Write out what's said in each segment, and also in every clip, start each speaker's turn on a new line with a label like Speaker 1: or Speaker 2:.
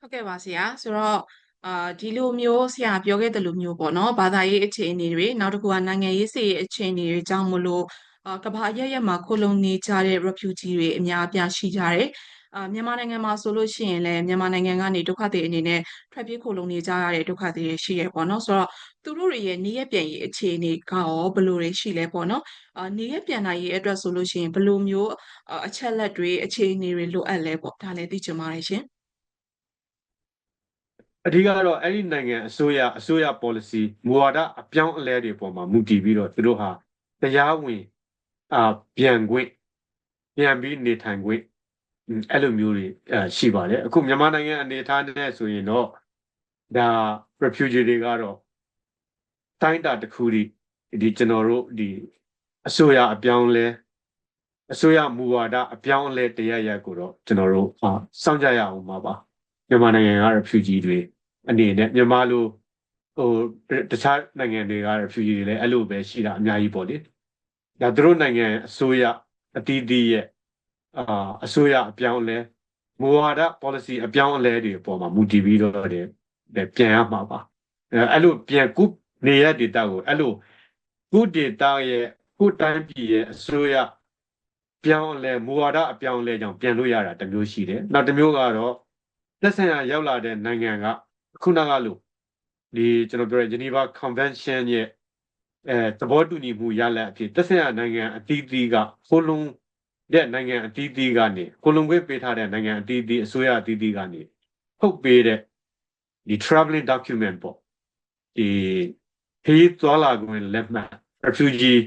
Speaker 1: ဟုတ်ကဲ့ပါဆရာဆိုတော့အာဒီလိုမျိုးဆရာပြောခဲ့တဲ့လိုမျိုးပေါ့နော်ဘာသာရေးအခြေအနေတွေနောက်တစ်ခုကနိုင်ငံရေးစီရေးအခြေအနေတွေကြောင့်မလို့အာကမ္ဘာအရပ်ရပ်မှာခိုလုံနေကြတဲ့ refugee တွေအများအပြားရှိကြတယ်အာမြန်မာနိုင်ငံမှာဆိုလို့ရှိရင်လည်းမြန်မာနိုင်ငံကနေဒုက္ခသည်အနေနဲ့ထွက်ပြေးခိုလုံနေကြရတဲ့ဒုက္ခသည်တွေရှိရပေါ့နော်ဆိုတော့သူတို့တွေရဲ့နေရပြန်ရေးအခြေအနေကရောဘယ်လိုတွေရှိလဲပေါ့နော်အာနေရပြန်နိုင်ရေးအတွက်ဆိုလို့ရှိရင်ဘယ်လိုမျိုးအချက်လက်တွေအခြေအနေတွေလိုအပ်လဲပေါ့ဒါလည်းသိချင်ပါတယ်ရှင်
Speaker 2: အဓိကတော့အဲ့ဒီနိုင်ငံအစိုးရအစိုးရ policy မူဝါဒအပြောင်းအလဲတွေပေါ်မှာမူတည်ပြီးတော့သူတို့ဟာတရားဝင်အာပြန်ခွင့်ပြန်ပြီးနေထိုင်ခွင့်အဲ့လိုမျိုးတွေအဲရှိပါတယ်အခုမြန်မာနိုင်ငံအနေအထားနဲ့ဆိုရင်တော့ဒါ refugee တွေကတော့တိုင်းတာတစ်ခုဒီဒီကျွန်တော်တို့ဒီအစိုးရအပြောင်းလဲအစိုးရမူဝါဒအပြောင်းအလဲတရားရက်ကိုတော့ကျွန်တော်တို့အာစောင့်ကြရအောင်ပါပါမြန်မာနိုင်ငံက refugee တွေ အနေနဲ့မြန်မာလိုဟိုတခြားနိုင်ငံတွေက refugee တွေလည်းအဲ့လိုပဲရှိတာအများကြီးပေါ့လေဒါသူတို့နိုင်ငံအစိုးရအတီးတီးရဲ့အာအစိုးရအပြောင်းအလဲမူဝါဒ policy အပြောင်းအလဲတွေအပေါ်မှာမူတည်ပြီးတော့တယ်ပြန်ရမှာပါအဲအဲ့လိုပြန်ကုနေရဒေတာကိုအဲ့လိုကုဒေတာရဲ့ကုတိုင်းပြည်ရဲ့အစိုးရပြောင်းလဲမူဝါဒအပြောင်းလဲကြောင့်ပြန်လို့ရတာတမျိုးရှိတယ်နောက်တစ်မျိုးကတော့သက်ဆိုင်ရာရောက်လာတဲ့နိုင်ငံက ခုနကလို့ဒီကျွန်တော်ပြောတဲ့ Geneva Convention ရဲ့အဲသဘောတူညီမှုရလဒ်အဖြစ်သက်ဆိုင်ရာနိုင်ငံအသီးသီးကခိုးလုံးတဲ့နိုင်ငံအသီးသီးကနေခိုးလုံးခွင့်ပေးထားတဲ့နိုင်ငံအသီးသီးအစိုးရအသီးသီးကနေထုတ်ပေးတဲ့ဒီ traveling document ပေါ့ဒီခရီးသွားလာခွင့်လက်မှတ် refugee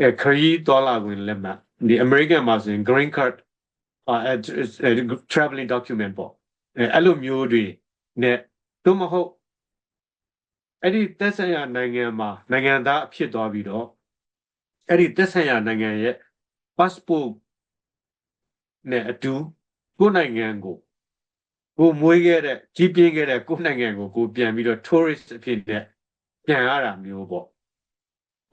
Speaker 2: အဲခရီးသွားလာခွင့်လက်မှတ်ဒီ American မှာဆိုရင် green card အဲ traveling document ပေါ့အဲအဲ့လိုမျိုးတွေနဲ့ သို့မဟုတ်အဲ့ဒီသက်ဆိုင်ရာနိုင်ငံမှာနိုင်ငံသားအဖြစ်သွားပြီးတော့အဲ့ဒီသက်ဆိုင်ရာနိုင်ငံရဲ့ passport နဲ့အတူကိုယ်နိုင်ငံကိုကိုမွေးခဲ့တဲ့ကြီးပြင်းခဲ့တဲ့ကိုယ်နိုင်ငံကိုကိုပြန်ပြီးတော့ tourist အဖြစ်နဲ့ပြန်ရတာမျိုးပေါ့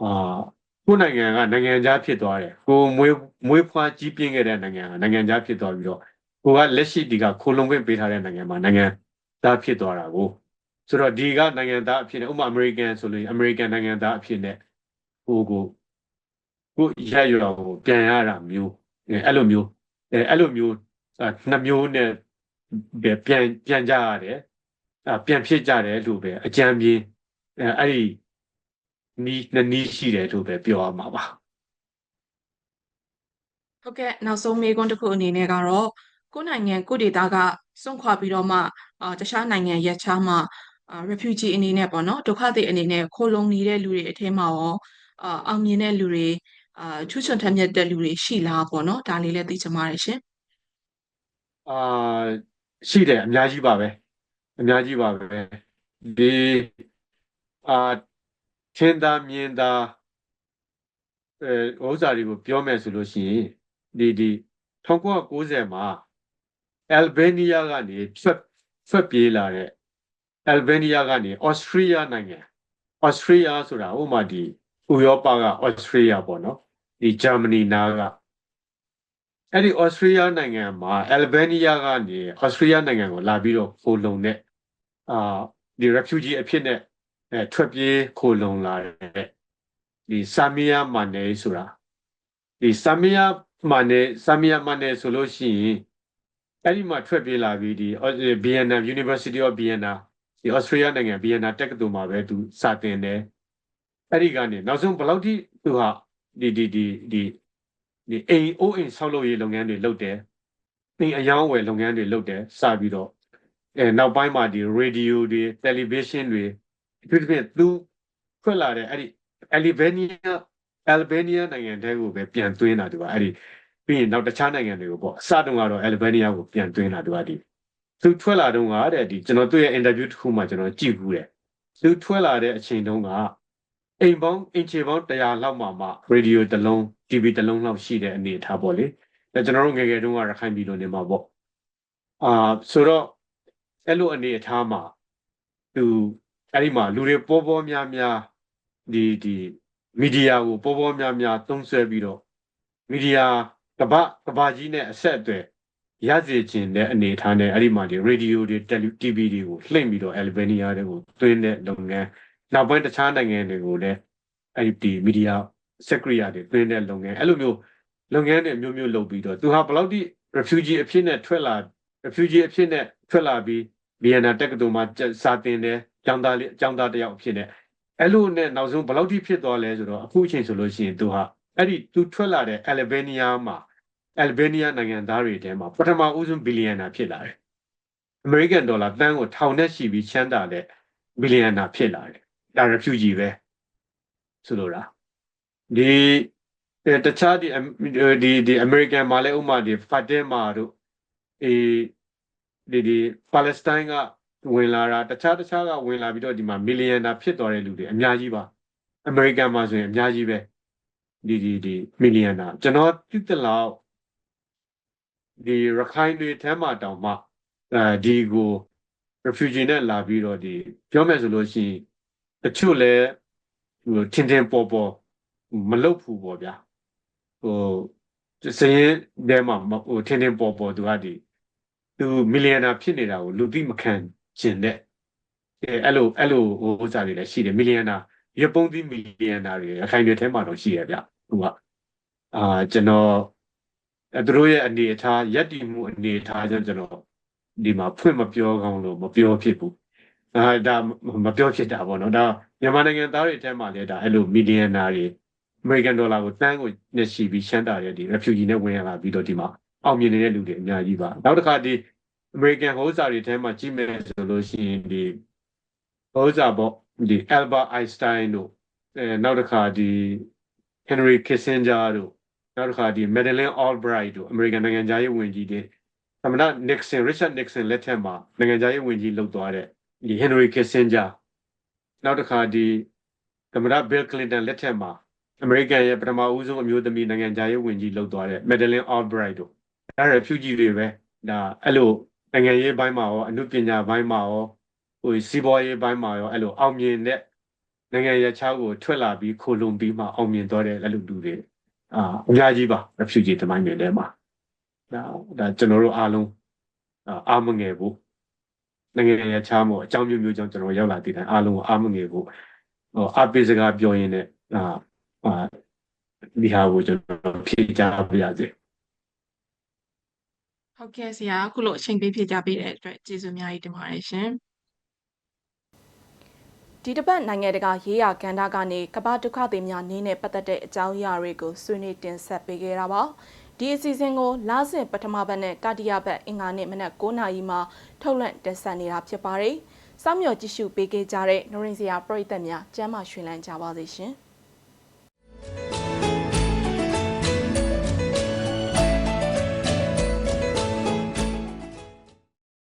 Speaker 2: အာကိုယ်နိုင်ငံကနိုင်ငံခြားဖြစ်သွားတယ်ကိုမွေးမွေးဖွားကြီးပြင်းခဲ့တဲ့နိုင်ငံကနိုင်ငံခြားဖြစ်သွားပြီးတော့ကိုကလက်ရှိဒီကခိုလုံခွင့်ပေးထားတဲ့နိုင်ငံမှာနိုင်ငံ သားဖြစ်သွားတာကိုဆိုတော့ဒီကနိုင်ငံသားအဖြစ်နဲ့ဥပမာအမေရိကန်ဆိုလို့အမေရိကန်နိုင်ငံသားအဖြစ်နဲ့ဟိုကိုကိုရရရောကိုပြန်ရတာမျိုးအဲအဲ့လိုမျိုးအဲအဲ့လိုမျိုးနှစ်မျိုးနဲ့ပြန်ပြန်ကြရတယ်အပြန်ဖြစ်ကြတယ်လို့ပဲအကြံပြင်းအဲအဲ့ဒီနီးနှစ်နီးရှိတယ်လို့ပဲပြောရမှာပါ
Speaker 1: ဟုတ်ကဲ့နောက်ဆုံးမေးခွန်းတစ်ခုအနေနဲ့ကတော့ကိုယ်နိုင်ငံကိုယ်ဒေသက စွန့်ခွာပြီးတော့မှအာတခြားနိုင်ငံရက်ခြားမှအာ refugee အနေနဲ့ပေါ့နော်ဒုက္ခသည်အနေနဲ့ခိုလုံနေတဲ့လူတွေအထက်မှာရောအာအောင်မြင်တဲ့လူတွေအာထူးချွန်ထက်မြက်တဲ့လူတွေရှိလားပေါ့နော်ဒါလေးလည်းသိချင်ပါတယ်ရှင်
Speaker 2: အာရှိတယ်အများကြီးပါပဲအများကြီးပါပဲဒီအာထင်သာမြင်သာအဲဥစ္စာတွေကိုပြောမယ်ဆိုလို့ရှိရင်ဒီဒီ1990မှာ အယ်ဘေးနီးယားကနေထွက်ထွက်ပြေးလာတဲ့အယ်ဘေးနီးယားကနေဩစတြေးလျနိုင်ငံဩစတြေးလျဆိုတာဥပမာဒီဥရောပကဩစတြေးလျပေါ့နော်ဒီဂျာမနီနားကအဲ့ဒီဩစတြေးလျနိုင်ငံမှာအယ်ဘေးနီးယားကနေဩစတြေးလျနိုင်ငံကိုလာပြီးတော့ခိုလုံတဲ့အာဒီ refugee အဖြစ်နဲ့အဲထွက်ပြေးခိုလုံလာတဲ့ဒီဆာမီယာမန်နေဆိုတာဒီဆာမီယာမန်နေဆာမီယာမန်နေဆိုလို့ရှိရင် အဲ့ဒီမှာထွက်ပြေးလာပြီးဒီ Vienna University of Vienna ဒီ Australia နိုင်ငံ Vienna တက္ကသိုလ်မှာပဲသူစာသင်တယ်အဲ့ဒီကနေနောက်ဆုံးဘယ်လောက်ထိသူဟာဒီဒီဒီဒီဒီအိမ်အိုးအိမ်ဆောက်လုပ်ရေးလုပ်ငန်းတွေလုပ်တယ်အိမ်အယောင်းဝယ်လုပ်ငန်းတွေလုပ်တယ်စပြီးတော့အဲနောက်ပိုင်းမှာဒီ radio တွေ television တွေအထူးသဖြင့်သူထွက်လာတဲ့အဲ့ဒီ Albania Albania နိုင်ငံတဲကိုပဲပြန်သွင်းတာသူကအဲ့ဒီ ပြီးရင်နောက်တခြားနိုင်ငံတွေကိုပေါ့အစတုန်းကတော့ Albania ကိုပြန်သွင်းတာသူကဒီသူထွက်လာတုန်းကတဲ့ဒီကျွန်တော်သူ့ရဲ့ interview တစ်ခုမှကျွန်တော်ကြည့်ဘူးတယ်သူထွက်လာတဲ့အချိန်တုန်းကအိမ်ပေါင်းအင်ချေပေါင်း100လောက်မှမှ radio တစ်လုံး TV တစ်လုံးလောက်ရှိတဲ့အနေအထားပေါ့လေအဲကျွန်တော်တို့ငယ်ငယ်တုန်းကရခိုင်ပြည်လိုနေမှာပေါ့အာဆိုတော့အဲ့လိုအနေအထားမှာသူအဲ့ဒီမှာလူတွေပေါ်ပေါ်များများဒီဒီမီဒီယာကိုပေါ်ပေါ်များများသုံးဆွဲပြီးတော့မီဒီယာ ကဘာကဘာကြီးနဲ့အဆက်အသွယ်ရစေခြင်းတဲ့အနေအထားနဲ့အဲ့ဒီမှာဒီရေဒီယိုတွေတယ်လီ TV တွေကိုလှိမ့်ပြီးတော့အယ်လ်ဘေးနီးယားတွေကိုသွင်းတဲ့လုပ်ငန်းနောက်ပိုင်းတခြားနိုင်ငံတွေကိုလည်းအဲ့ဒီမီဒီယာစက်ကိရိယာတွေသွင်းတဲ့လုပ်ငန်းအဲ့လိုမျိုးလုပ်ငန်းတွေမျိုးမျိုးလုပ်ပြီးတော့သူဟာဘယ်လောက်ထိ refugee အဖြစ်နဲ့ထွက်လာ refugee အဖြစ်နဲ့ထွက်လာပြီးဗီယက်နာတက္ကသိုလ်မှာစာသင်တယ်ကျောင်းသားလေးကျောင်းသားတစ်ယောက်အဖြစ်နဲ့အဲ့လိုနဲ့နောက်ဆုံးဘယ်လောက်ထိဖြစ်သွားလဲဆိုတော့အခုအချိန်ဆိုလို့ရှိရင်သူဟာအဲ့ဒီသူထွက်လာတဲ့ Albania မှာ Albania နိုင်ငံသားတွေထဲမှာပထမဦးဆုံးဘီလီယံနာဖြစ်လာတယ်။ American dollar တန်းကိုထောင်နဲ့ရှိပြီးချမ်းသာတဲ့ဘီလီယံနာဖြစ်လာတယ်။ဒါ refugee ပဲဆိုလိုတာဒီအဲတခြားဒီဒီဒီ American မှာလည်းဥပမာဒီ Fatima တို့အေးဒီဒီ Palestine ကဝင်လာတာတခြားတခြားကဝင်လာပြီးတော့ဒီမှာ millionaire ဖြစ်သွားတဲ့လူတွေအများကြီးပါ American မှာဆိုရင်အများကြီးပဲဒီဒီဒီ millionaire ကျွန်တော်သိတဲ့လောက် ဒီရခိုင်တွေထဲမှာတောင်မှအဲဒီကို refugee နဲ့လာပြီးတော့ဒီပြောမယ်ဆိုလို့ရှိရင်တချို့လဲဟိုထင်ထင်ပေါ်ပေါ်မလုပ်ဘူးပေါ့ဗျာဟိုစရင်ထဲမှာဟိုထင်ထင်ပေါ်ပေါ်သူကဒီသူမီလီယံနာဖြစ်နေတာကိုလူသိမခံကျင်တဲ့အဲအဲ့လိုအဲ့လိုဟိုဥစားတွေလည်းရှိတယ်မီလီယံနာရပုံသီးမီလီယံနာတွေအခိုင်တွေထဲမှာတော့ရှိရဗျဟိုကအာကျွန်တော် အဲသူတို့ရဲ့အနေအထားယက်တီမှုအနေအထားကြောင့်ကျွန်တော်ဒီမှာဖွင့်မပြောကောင်းလို့မပြောဖြစ်ဘူးအာဒါမပြောဖြစ်တာပေါ့နော်ဒါမြန်မာနိုင်ငံသားတွေအထက်မှာလည်းဒါအဲ့လိုမီလီယံနာတွေအမေရိကန်ဒေါ်လာကိုတန်းကိုမျက်ရှိပြီးရှမ်းတာတဲ့ဒီ refugee နဲ့ဝင်ရလာပြီးတော့ဒီမှာအောင်မြင်နေတဲ့လူတွေအများကြီးပါနောက်တစ်ခါဒီ American ဟိုးစာတွေထဲမှာကြည့်မယ်ဆိုလို့ရှိရင်ဒီဟိုးစာပေါ့ဒီ Albert Einstein တို့အဲနောက်တစ်ခါဒီ Henry Kissinger တို့ နောက်တစ်ခါဒီ Madeleine Albright တို့ American နိုင်ငံသားရေးဝန်ကြီးတွေသမ္မတ Nixon Richard Nixon လက်ထက်မှာနိုင်ငံသားရေးဝန်ကြီးလုပ်သွားတဲ့ဒီ Henry Kissinger နောက်တစ်ခါဒီသမ္မတ Bill Clinton လက်ထက်မှာ American ရဲ့ပထမဦးဆုံးအမျိုးသမီးနိုင်ငံသားရေးဝန်ကြီးလုပ်သွားတဲ့ Madeleine Albright တို့အဲ refugee တွေပဲဒါအဲ့လိုနိုင်ငံရေးဘိုင်းမှာရောအမှုပညာဘိုင်းမှာရောဟိုစီးပွားရေးဘိုင်းမှာရောအဲ့လိုအောင်မြင်တဲ့နိုင်ငံရေးချောက်ကိုထွက်လာပြီးခိုလုံပြီးမှအောင်မြင်သွားတဲ့အဲ့လိုလူတွေ အာအများကြီးပါ refugee တမိုင်းတွေထဲမှာဒါဒါကျွန်တော်တို့အားလုံးအာမငယ်ဖို့နိုင်ငံရေးချောက်မို့အကြောင်းမျိုးမျိုးကြောင့်ကျွန်တော်ရောက်လာတဲ့တိုင်အားလုံးကိုအာမငယ်ဖို့ဟိုအပိစကားပြောရင်းနဲ့အာအာဒီဟာကိုကျွန်တော်ဖြေချပါရစေ
Speaker 1: ဟုတ်ကဲ့ဆရာအခုလိုအချိန်ပေးဖြေကြပေးတဲ့အတွက်ကျေးဇူးအများကြီးတင်ပါတယ်ရှင်
Speaker 3: ဒီတစ်ပတ်နိုင်ငံတကာရေးရာကဏ္ဍကနေကမ္ဘာဒုက္ခသည်များနင်းနဲ့ပတ်သက်တဲ့အကြောင်းအရာတွေကိုဆွေးနွေးတင်ဆက်ပေးခဲ့တာပါဒီအစီအစဉ်ကိုလစဉ်ပထမဘက်နဲ့တတိယဘက်အင်္ဂါနေ့မနက်9:00နာရီမှာထုတ်လွှင့်တင်ဆက်နေတာဖြစ်ပါတယ်စောင့်မျှော်ကြည့်ရှုပေးခဲ့ကြတဲ့နရင်စရာပရိသတ်များကျမ်းမာရွှင်လန်းကြပါစေရှင်